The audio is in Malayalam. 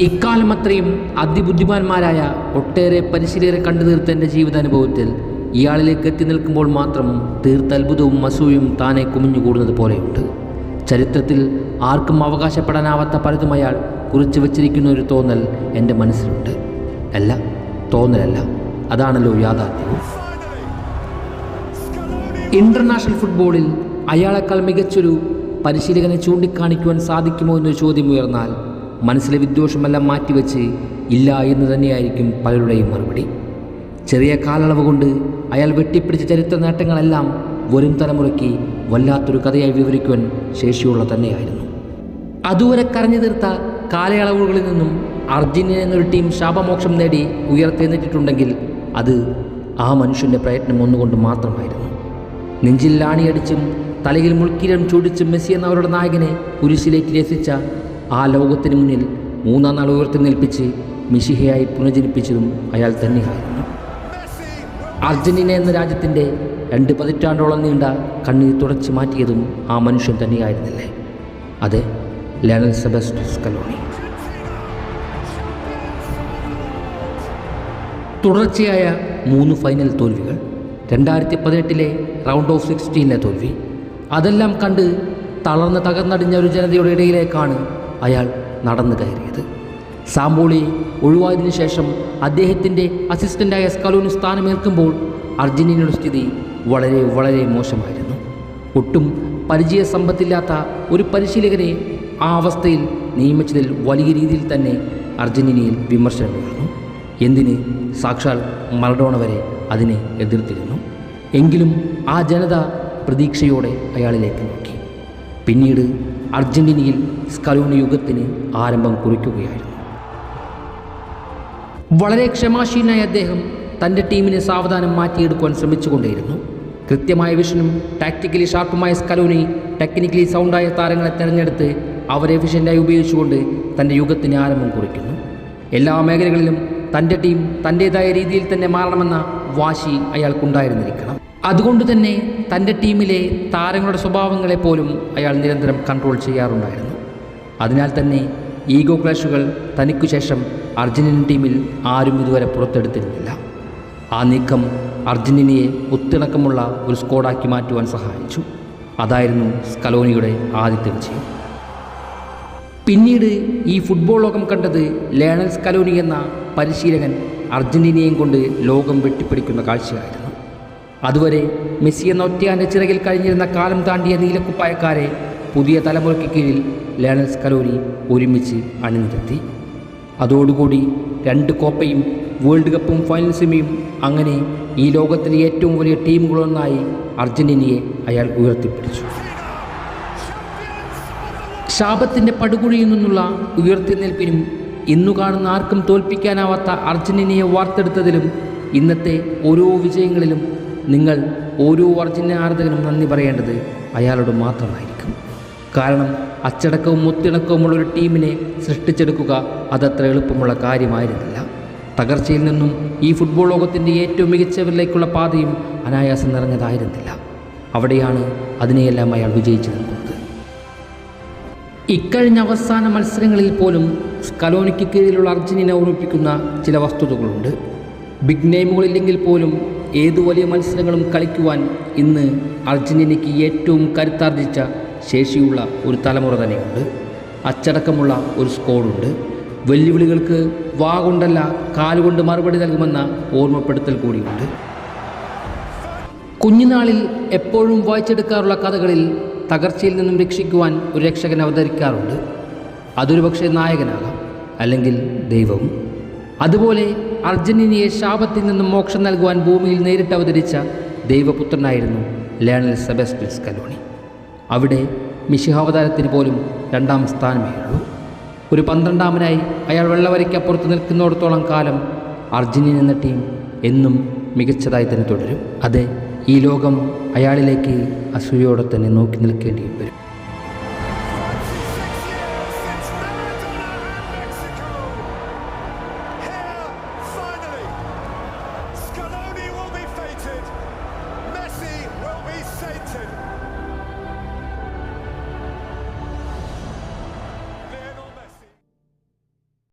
ഇക്കാലം അത്രയും അതിബുദ്ധിമാന്മാരായ ഒട്ടേറെ പരിശീലകരെ കണ്ടു തീർത്ത എന്റെ ജീവിതാനുഭവത്തിൽ ഇയാളിലേക്ക് എത്തി നിൽക്കുമ്പോൾ മാത്രം തീർത്ത അത്ഭുതവും അസൂയും താനെ കുമിഞ്ഞുകൂടുന്നത് പോലെയുണ്ട്. ചരിത്രത്തിൽ ആർക്കും അവകാശപ്പെടാനാവാത്ത പലതും അയാൾ കുറിച്ച് വച്ചിരിക്കുന്ന ഒരു തോന്നൽ എന്റെ മനസ്സിലുണ്ട്. അല്ല തോന്നലല്ല. അതാണല്ലോ യാഥാർത്ഥ്യം. ഇന്റർനാഷണൽ ഫുട്ബോളിൽ അയാളെക്കാൾ മികച്ചൊരു പരിശീലകനെ ചൂണ്ടിക്കാണിക്കുവാൻ സാധിക്കുമോ എന്നൊരു ചോദ്യം ഉയർന്നാൽ മനസ്സിലെ വിദ്വേഷമെല്ലാം മാറ്റിവെച്ച് ഇല്ല എന്ന് തന്നെയായിരിക്കും പലരുടെയും മറുപടി. ചെറിയ കാലയളവ് കൊണ്ട് അയാൾ വെട്ടിപ്പിടിച്ച ചരിത്ര നേട്ടങ്ങളെല്ലാം വരും തലമുറയ്ക്ക് വല്ലാത്തൊരു കഥയായി വിവരിക്കുവാൻ ശേഷിയുള്ള തന്നെയായിരുന്നു. അതുവരെ കരഞ്ഞു തീർത്ത കാലയളവുകളിൽ നിന്നും അർജന്റീന എന്നൊരു ടീം ശാപമോക്ഷം നേടി ഉയർത്തെഴുന്നേറ്റിട്ടുണ്ടെങ്കിൽ അത് ആ മനുഷ്യന്റെ പ്രയത്നം ഒന്നുകൊണ്ട് മാത്രമായിരുന്നു. നെഞ്ചിൽ ലാണിയടിച്ചും തലയിൽ മുൾക്കിരം ചൂടിച്ചും മെസ്സി എന്നവരുടെ നായകനെ കുരിശിലേക്ക് രസിച്ച ആ ലോകത്തിന് മുന്നിൽ മൂന്നാം നാൾ ഉയർത്തി നിൽപ്പിച്ച് മിഷിഹയായി പുനർജനിപ്പിച്ചതും അയാൾ തന്നെയായിരുന്നു അർജന്റീന എന്ന രാജ്യത്തിന്റെ രണ്ട് പതിറ്റാണ്ടോളം നീണ്ട കണ്ണീർ തുടച്ചു മാറ്റിയതും ആ മനുഷ്യൻ തന്നെയായിരുന്നില്ലേ? അതെ ലയണൽ സെബസ്റ്റസ് കലോണി തുടർച്ചയായ മൂന്ന് ഫൈനൽ തോൽവികൾ രണ്ടായിരത്തി പതിനെട്ടിലെ റൗണ്ട് ഓഫ് സിക്സ്റ്റീനിലെ തോൽവി അതെല്ലാം കണ്ട് തളർന്ന് തകർന്നടിഞ്ഞ ഒരു ജനതയുടെ ഇടയിലേക്കാണ് അയാൾ നടന്നു കയറിയത്. സാമ്പോളി ഒഴിവായതിനു ശേഷം അദ്ദേഹത്തിന്റെ അസിസ്റ്റന്റായ സ്കലോന് സ്ഥാനമേൽക്കുമ്പോൾ അർജന്റീനയുടെ സ്ഥിതി വളരെ വളരെ മോശമായിരുന്നു. ഒട്ടും പരിചയസമ്പത്തില്ലാത്ത ഒരു പരിശീലകനെ ആ അവസ്ഥയിൽ നിയമിച്ചതിൽ വലിയ രീതിയിൽ തന്നെ അർജന്റീനയിൽ വിമർശനം ഉയർന്നു എന്തിന്? സാക്ഷാൽ മറഡോണ വരെ അതിനെ എതിർത്തിരുന്നു. എങ്കിലും ആ ജനത പ്രതീക്ഷയോടെ അയാളിലേക്ക് നോക്കി പിന്നീട് അർജന്റീനയിൽ സ്കലോണി യുഗത്തിന് ആരംഭം കുറിക്കുകയായിരുന്നു. വളരെ ക്ഷമാശീലനായ അദ്ദേഹം തന്റെ ടീമിനെ സാവധാനം മാറ്റിയെടുക്കുവാൻ ശ്രമിച്ചുകൊണ്ടേയിരുന്നു. കൃത്യമായ വിഷനും ടാക്ടിക്കലി ഷാർപ്പുമായ സ്കലോനി ടെക്നിക്കലി സൗണ്ടായ താരങ്ങളെ തിരഞ്ഞെടുത്ത് അവരെ എഫിഷ്യന്റായി ഉപയോഗിച്ചുകൊണ്ട് തന്റെ യുഗത്തിന് ആരംഭം കുറിക്കുന്നു. എല്ലാ മേഖലകളിലും തന്റെ ടീം തന്റേതായ രീതിയിൽ തന്നെ മാറണമെന്ന വാശി അയാൾക്കുണ്ടായിരുന്നിരിക്കണം. അതുകൊണ്ട് തന്നെ തന്റെ ടീമിലെ താരങ്ങളുടെ സ്വഭാവങ്ങളെ പോലും അയാൾ നിരന്തരം കൺട്രോൾ ചെയ്യാറുണ്ടായിരുന്നു. അതിനാൽ തന്നെ ഈഗോ ക്ലാഷുകൾ തനിക്കു ശേഷം അർജന്റീനൻ ടീമിൽ ആരും ഇതുവരെ പുറത്തെടുത്തിരുന്നില്ല. ആ നീക്കം അർജന്റീനയെ ഒത്തിണക്കമുള്ള ഒരു സ്ക്വാഡാക്കി മാറ്റുവാൻ സഹായിച്ചു. അതായിരുന്നു സ്കലോനിയുടെ ആദ്യത്തെ വിജയം. പിന്നീട് ഈ ഫുട്ബോൾ ലോകം കണ്ടത് ലേണൽ സ്കലോനി എന്ന പരിശീലകൻ അർജന്റീനയും കൊണ്ട് ലോകം വെട്ടിപ്പിടിക്കുന്ന കാഴ്ചയായിരുന്നു. അതുവരെ മെസ്സി എന്ന ഒറ്റയാന്റെ ചിറകിൽ കഴിഞ്ഞിരുന്ന കാലം താണ്ടിയ നീലക്കുപ്പായക്കാരെ പുതിയ തലമുറയ്ക്ക് കീഴിൽ ലയണൽ സ്കലോനി ഒരുമിച്ച് അണിനിരത്തി. അതോടുകൂടി രണ്ട് കോപ്പയും വേൾഡ് കപ്പും ഫൈനൽ സെമിയും അങ്ങനെ ഈ ലോകത്തിലെ ഏറ്റവും വലിയ ടീമുകളൊന്നായി അർജന്റീനയെ അയാൾ ഉയർത്തിപ്പിടിച്ചു. ശാപത്തിന്റെ പടുകുഴിയിൽ നിന്നുള്ള ഉയർത്തിനിൽപ്പിനും ഇന്നു കാണുന്ന ആർക്കും തോൽപ്പിക്കാനാവാത്ത അർജന്റീനയെ വാർത്തെടുത്തതിലും ഇന്നത്തെ ഓരോ വിജയങ്ങളിലും നിങ്ങൾ ഓരോ അർജന്റീന ആരാധകനും നന്ദി പറയേണ്ടത് അയാളോട് മാത്രമായിരിക്കും. കാരണം അച്ചടക്കവും മുത്തിണക്കവുമുള്ള ഒരു ടീമിനെ സൃഷ്ടിച്ചെടുക്കുക അതത്ര എളുപ്പമുള്ള കാര്യമായിരുന്നില്ല. തകർച്ചയിൽ നിന്നും ഈ ഫുട്ബോൾ ലോകത്തിന്റെ ഏറ്റവും മികച്ചവരിലേക്കുള്ള പാതയും അനായാസം നിറഞ്ഞതായിരുന്നില്ല. അവിടെയാണ് അതിനെയെല്ലാം അയാൾ വിജയിച്ചു നിൽക്കുന്നത്. ഇക്കഴിഞ്ഞ അവസാന മത്സരങ്ങളിൽ പോലും സ്കലോനിക്ക് കീഴിലുള്ള അർജന്റീന ഓർമ്മിപ്പിക്കുന്ന ചില വസ്തുതകളുണ്ട്. ബിഗ് നെയിമുകളില്ലെങ്കിൽ പോലും ഏതു വലിയ മത്സരങ്ങളും കളിക്കുവാൻ ഇന്ന് അർജന്റീനയ്ക്ക് ഏറ്റവും കരുത്താർജിച്ച ശേഷിയുള്ള ഒരു തലമുറ തന്നെയുണ്ട്. അച്ചടക്കമുള്ള ഒരു സ്കോഡുണ്ട് വെല്ലുവിളികൾക്ക് വാ കൊണ്ടല്ല കാലുകൊണ്ട് മറുപടി നൽകുമെന്ന ഓർമ്മപ്പെടുത്തൽ കൂടിയുണ്ട്. കുഞ്ഞുനാളിൽ എപ്പോഴും വായിച്ചെടുക്കാറുള്ള കഥകളിൽ തകർച്ചയിൽ നിന്നും രക്ഷിക്കുവാൻ ഒരു രക്ഷകൻ അവതരിക്കാറുണ്ട്. അതൊരു പക്ഷേ നായകനാകാം അല്ലെങ്കിൽ ദൈവവും അതുപോലെ അർജന്റീനയെ ശാപത്തിൽ നിന്നും മോക്ഷം നൽകുവാൻ ഭൂമിയിൽ നേരിട്ട് അവതരിച്ച ദൈവപുത്രനായിരുന്നു ലേണൽ സെബസ്റ്റിസ് കലോണി അവിടെ മിശിഹാവതാരത്തിന് പോലും രണ്ടാം സ്ഥാനമേ ഉള്ളൂ. ഒരു പന്ത്രണ്ടാമനായി അയാൾ വെള്ളവരയ്ക്കപ്പുറത്ത് നിൽക്കുന്നിടത്തോളം കാലം അർജന്റീന എന്ന ടീം എന്നും മികച്ചതായി തന്നെ തുടരും. അതെ ഈ ലോകം അയാളിലേക്ക് അസൂയോടെ തന്നെ നോക്കി നിൽക്കേണ്ടി വരും.